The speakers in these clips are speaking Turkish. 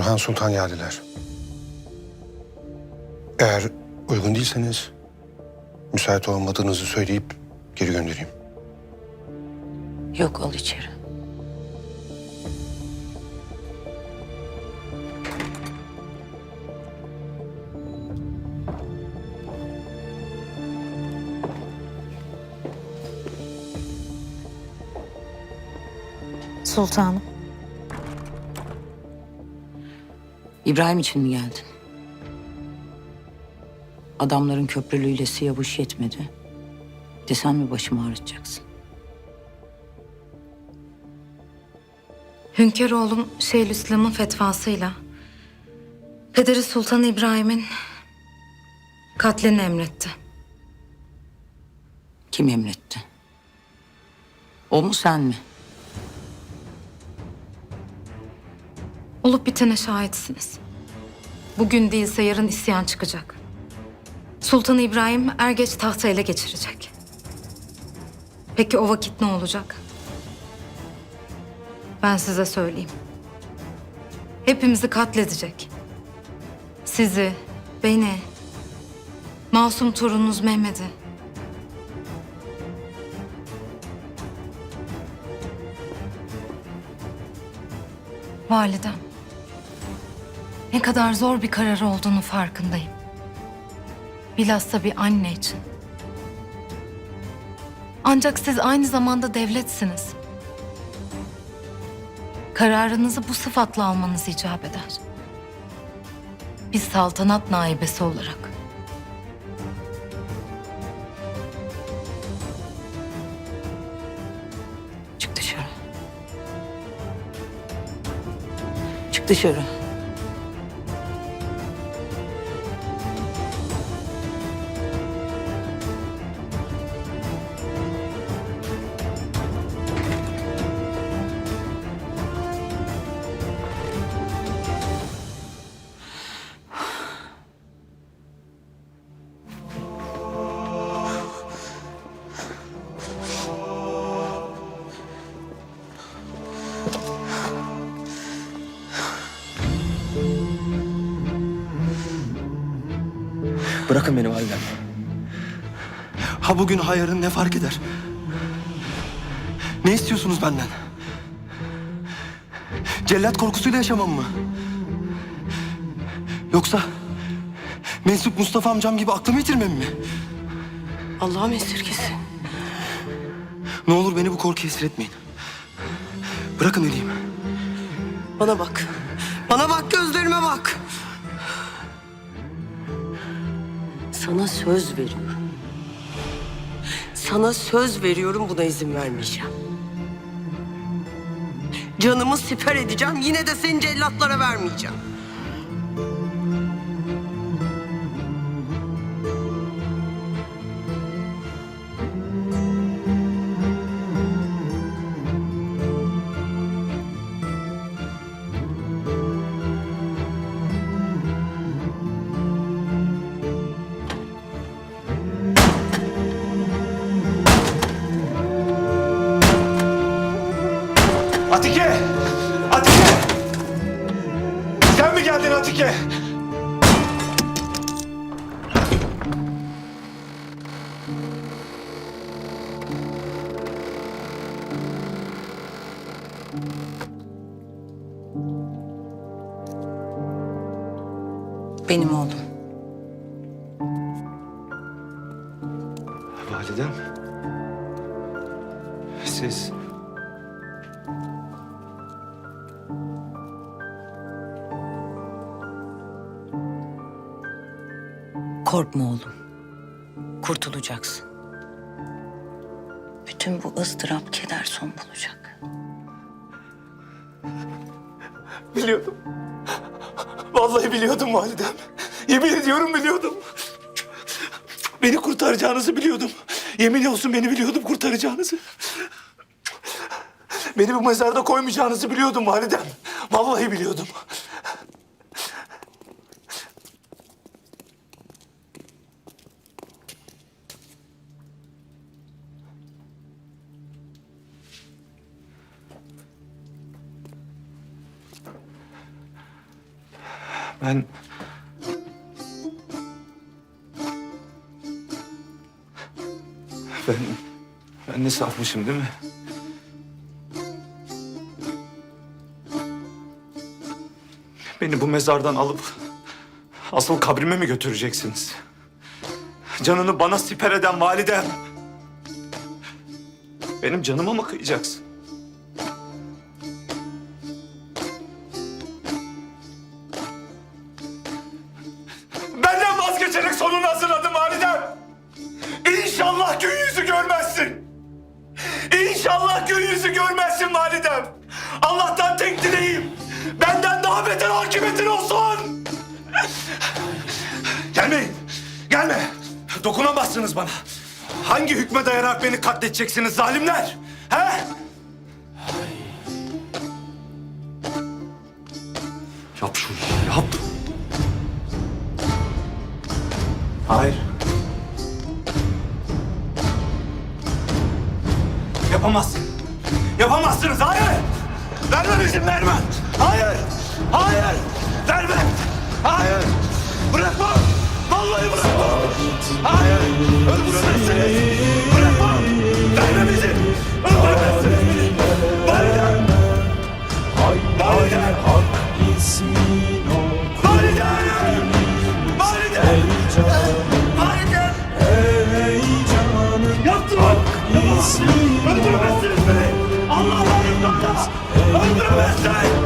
Turhan Sultan geldiler. Eğer uygun değilseniz müsait olmadığınızı söyleyip geri göndereyim. Yok al içeri. Sultanım. İbrahim için mi geldin? Adamların köprülüyle siyavuş yetmedi. Desen mi başımı ağrıtacaksın? Hünkâroğlum Şeyhülislam'ın fetvasıyla Pederi Sultan İbrahim'in katlini emretti. Kim emretti? O mu sen mi? Olup bitene şahitsiniz. Bugün değilse yarın isyan çıkacak. Sultan İbrahim er geç tahtı ele geçirecek. Peki o vakit ne olacak? Ben size söyleyeyim. Hepimizi katledecek. Sizi, beni, masum torununuz Mehmet'i. Validem. Ne kadar zor bir karar olduğunu farkındayım. Bilhassa bir anne için. Ancak siz aynı zamanda devletsiniz. Kararınızı bu sıfatla almanız icap eder. Biz saltanat naibesi olarak. Çık dışarı. Çık dışarı. Bırakın beni validem. Ha bugün ha yarın ne fark eder? Ne istiyorsunuz benden? Cellat korkusuyla yaşamam mı? Yoksa mensup Mustafa amcam gibi aklımı yitirmem mi? Allah'ım esirgesin. Ne olur beni bu korkuya esir etmeyin. Bırakın öleyim. Bana bak. Bana bak gözlerime bak. Sana söz veriyorum. Sana söz veriyorum buna izin vermeyeceğim. Canımı siper edeceğim yine de seni cellatlara vermeyeceğim. Mi Korkma oğlum. Kurtulacaksın. Bütün bu ızdırap, keder son bulacak. Biliyordum. Vallahi biliyordum validem. Yemin ediyorum biliyordum. Beni kurtaracağınızı biliyordum. Yemin olsun beni biliyordum kurtaracağınızı. Beni bu mezarda koymayacağınızı biliyordum validem. Vallahi biliyordum. Ben... Ben... Ben ne safmışım değil mi? Beni bu mezardan alıp asıl kabrime mi götüreceksiniz? Canını bana siper eden validem. Benim canıma mı kıyacaksın? Beni katledeceksiniz zalimler? He? Yap şunu. Yap. Hayır. Yapamazsın. Yapamazsınız. Hayır. Vermem izin vermem. Hayır. Hayır. Vermem. Hayır. Bırakmam. Vallahi bırakmam. Hayır. Öldüremezsiniz. Öldüremezsiniz beni. Allah'ın imkanı. Öldüremezsin.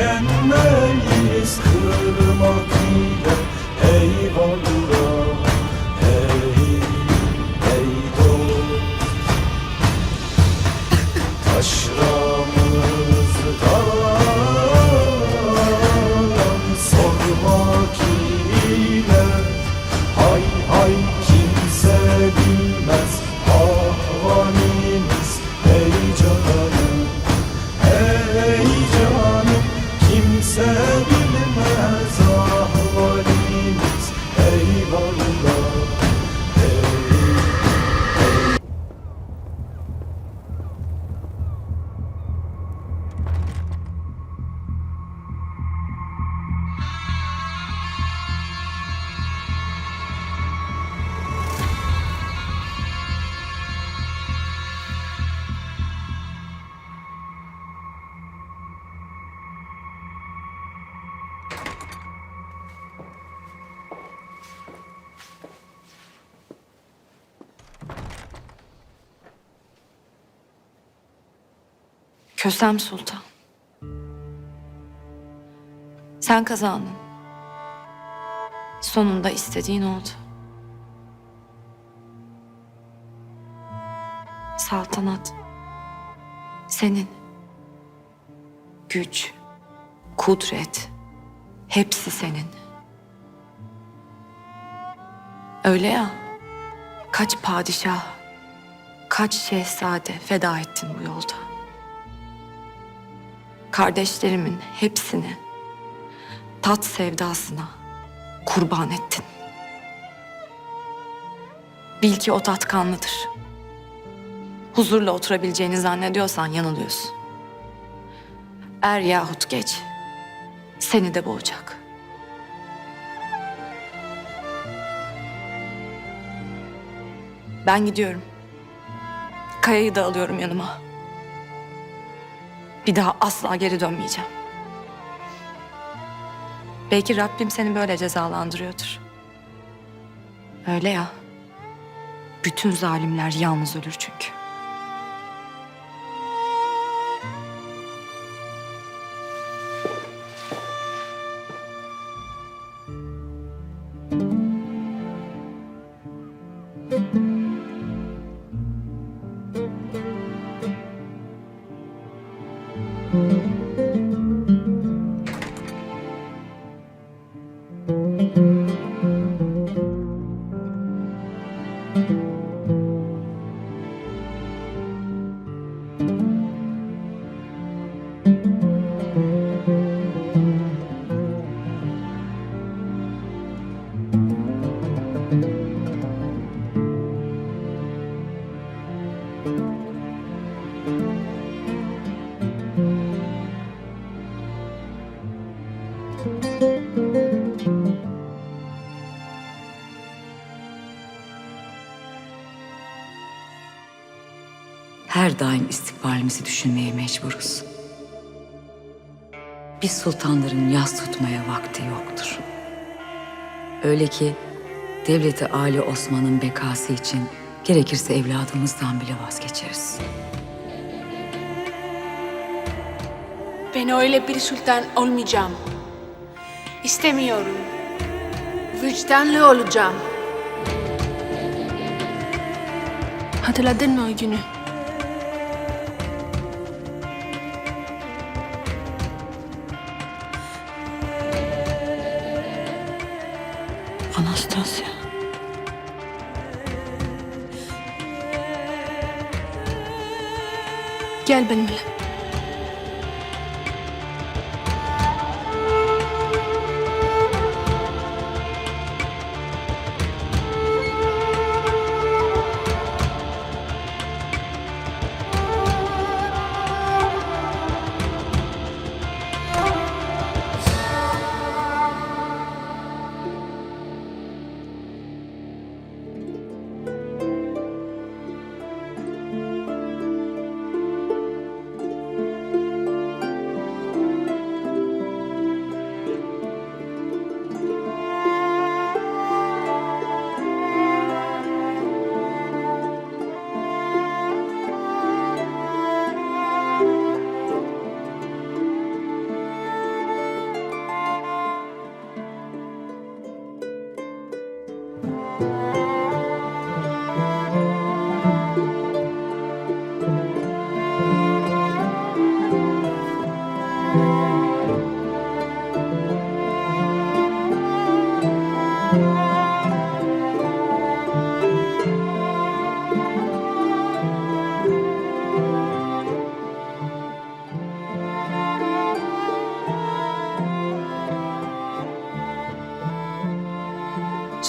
Tükenmeyiz kırmak Kösem Sultan. Sen kazandın. Sonunda istediğin oldu. Saltanat senin. Güç, kudret hepsi senin. Öyle ya. Kaç padişah, kaç şehzade feda ettin bu yolda. Kardeşlerimin hepsini tat sevdasına kurban ettin. Bil ki o tat kanlıdır. Huzurla oturabileceğini zannediyorsan yanılıyorsun. Er yahut geç seni de boğacak. Ben gidiyorum. Kaya'yı da alıyorum yanıma. Bir daha asla geri dönmeyeceğim. Belki Rabbim seni böyle cezalandırıyordur. Öyle ya. Bütün zalimler yalnız ölür çünkü. Her daim istikbalimizi düşünmeye mecburuz. Biz sultanların yas tutmaya vakti yoktur. Öyle ki devleti Ali Osman'ın bekası için gerekirse evladımızdan bile vazgeçeriz. Ben öyle bir sultan olmayacağım. İstemiyorum. Vicdanlı olacağım. Hatırladın mı o günü? Anastasya. Gel benimle.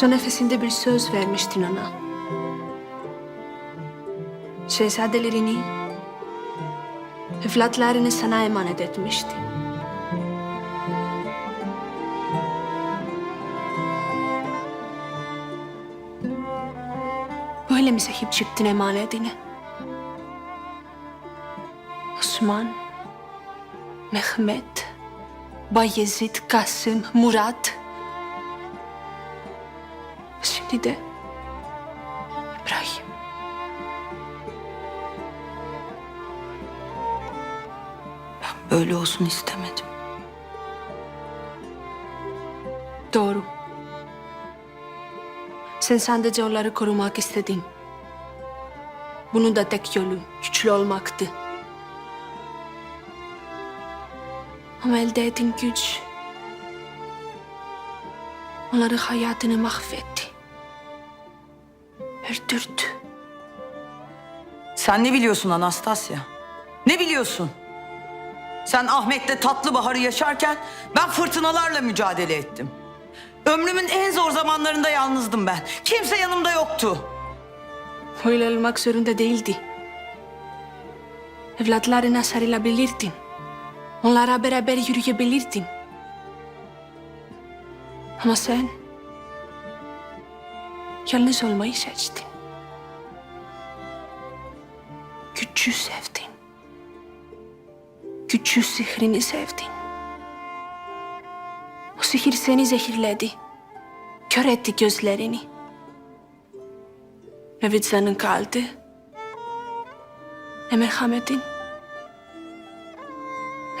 Son nefesinde bir söz vermiştin ona. Şehzadelerini, evlatlarını sana emanet etmişti. Böyle mi sahip çıktın emanetine? Osman, Mehmet, Bayezid, Kasım, Murat... Şimdi de İbrahim. Böyle olsun istemedim. Doğru. Sen sadece onları korumak istedin. Bunun da tek yolu güçlü olmaktı. Ama elde ettiğin güç onların hayatını mahvetti. Öldürdü. Sen ne biliyorsun Anastasya? Ne biliyorsun? Sen Ahmet'le tatlı baharı yaşarken ben fırtınalarla mücadele ettim. Ömrümün en zor zamanlarında yalnızdım ben. Kimse yanımda yoktu. Öyle olmak zorunda değildi. Evlatlarına sarılabilirdin. Onlara beraber yürüyebilirdin. Ama sen yalnız olmayı seçtin. Güçlü sevdin. Güçlü sihrini sevdin. O sihir seni zehirledi. Kör etti gözlerini. Ne vicdanın kaldı, ne merhametin,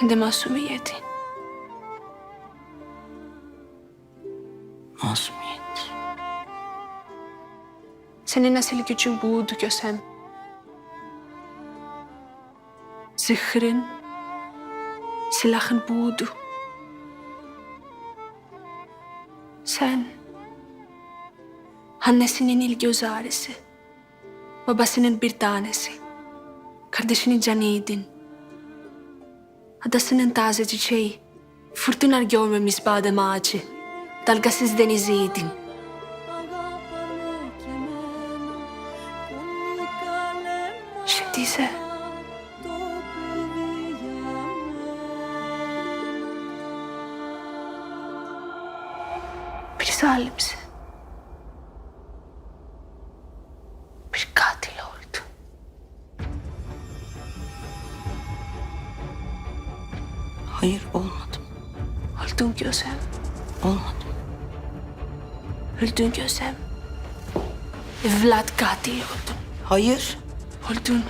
ne de masumiyetin. Masumiyet. Senin asıl gücün buydu Kösem. Zihrin, silahın buydu. Sen, annesinin ilk göz ağrısı, babasının bir tanesi, kardeşinin canıydın. Adasının taze çiçeği, fırtına görmemiş badem ağacı, dalgasız deniziydin. Öldün gözüm. Evlat katili oldun. Hayır. Oldun.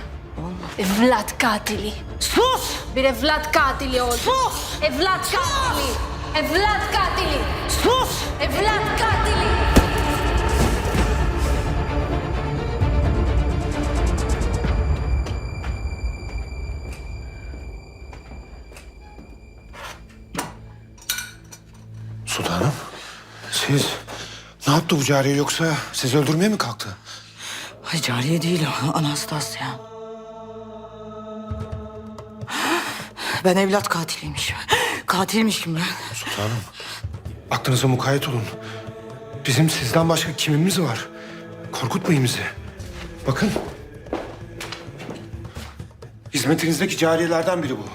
Evlat katili. Sus! Bir evlat katili oldun. Sus! Evlat katili. Evlat katili. Sus! Evlat katili. Ne yaptı bu cariye yoksa sizi öldürmeye mi kalktı? Ay cariye değil o, Anastasya. Ben evlat katiliymişim. Katilmişim ben. Sultanım, aklınıza mukayyet olun. Bizim sizden başka kimimiz var? Korkutmayın bizi. Bakın. Hizmetinizdeki cariyelerden biri bu.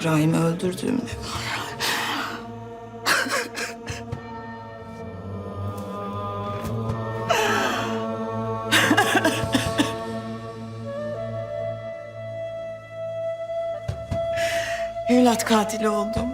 İbrahim'i öldürdüğümde Evlat katili oldum.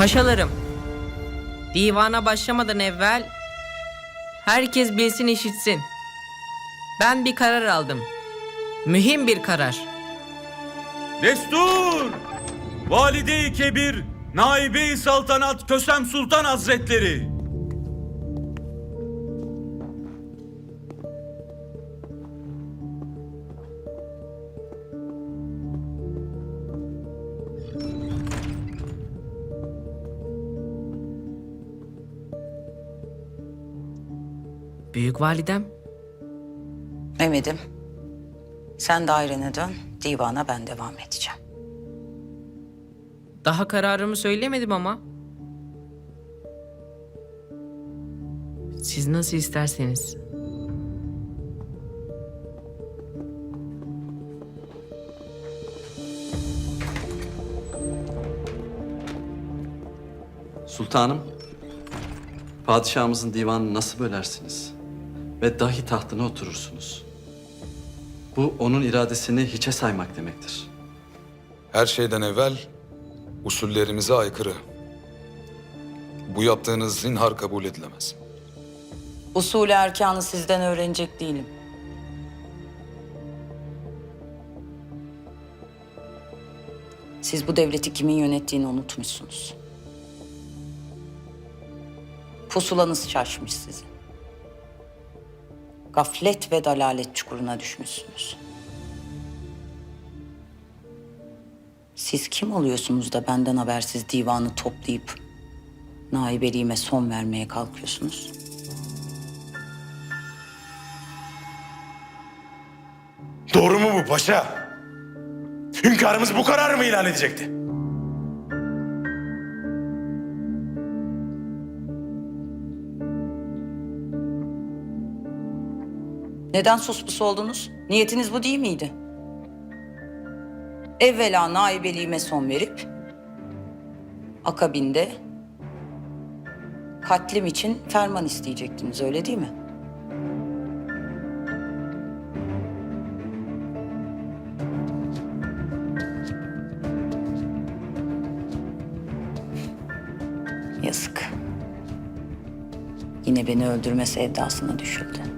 Paşalarım, divana başlamadan evvel herkes bilsin işitsin. Ben bir karar aldım. Mühim bir karar. Destur! Valide-i Kebir, Naibe-i Saltanat Kösem Sultan Hazretleri. Büyük validem, Mehmet'im. Sen dairene dön, divana ben devam edeceğim. Daha kararımı söylemedim ama. Siz nasıl isterseniz. Sultanım, padişahımızın divanını nasıl bölersiniz? Ve dahi tahtına oturursunuz. Bu onun iradesini hiçe saymak demektir. Her şeyden evvel usullerimize aykırı. Bu yaptığınız zinhar kabul edilemez. Usulü erkanı sizden öğrenecek değilim. Siz bu devleti kimin yönettiğini unutmuşsunuz. Pusulanız şaşmış sizin. Gaflet ve dalalet çukuruna düşmüşsünüz. Siz kim oluyorsunuz da benden habersiz divanı toplayıp naibeliğime son vermeye kalkıyorsunuz? Doğru mu bu paşa? Hünkârımız bu kararı mı ilan edecekti? Neden suspusu oldunuz? Niyetiniz bu değil miydi? Evvela naibeliğime son verip... ...akabinde... ...katlim için ferman isteyecektiniz öyle değil mi? Yazık. Yine beni öldürme sevdasına düşüldü.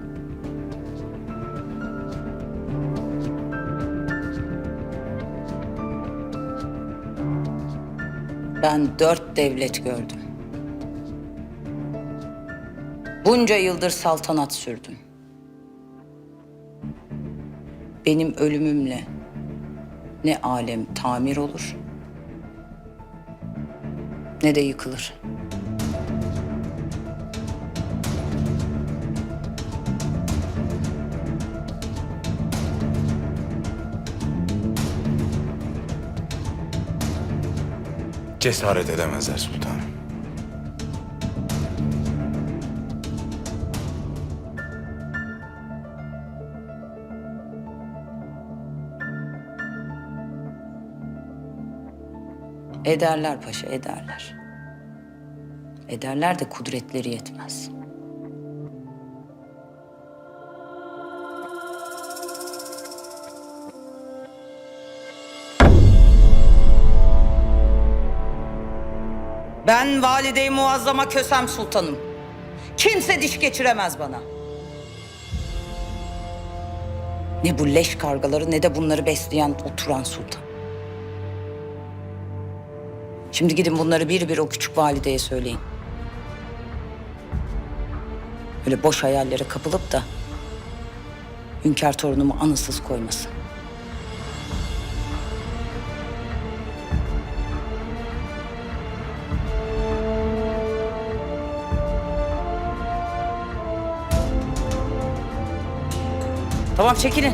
Ben dört devlet gördüm. Bunca yıldır saltanat sürdüm. Benim ölümümle ne alem tamir olur ne de yıkılır. Cesaret edemezler sultanım. Ederler paşa, ederler. Ederler de kudretleri yetmez. Ben valide-i muazzama Kösem Sultanım. Kimse diş geçiremez bana. Ne bu leş kargaları ne de bunları besleyen oturan sultan. Şimdi gidin bunları bir bir o küçük valideye söyleyin. Öyle boş hayallere kapılıp da hünkâr torunumu anısız koymasın. Tamam çekilin.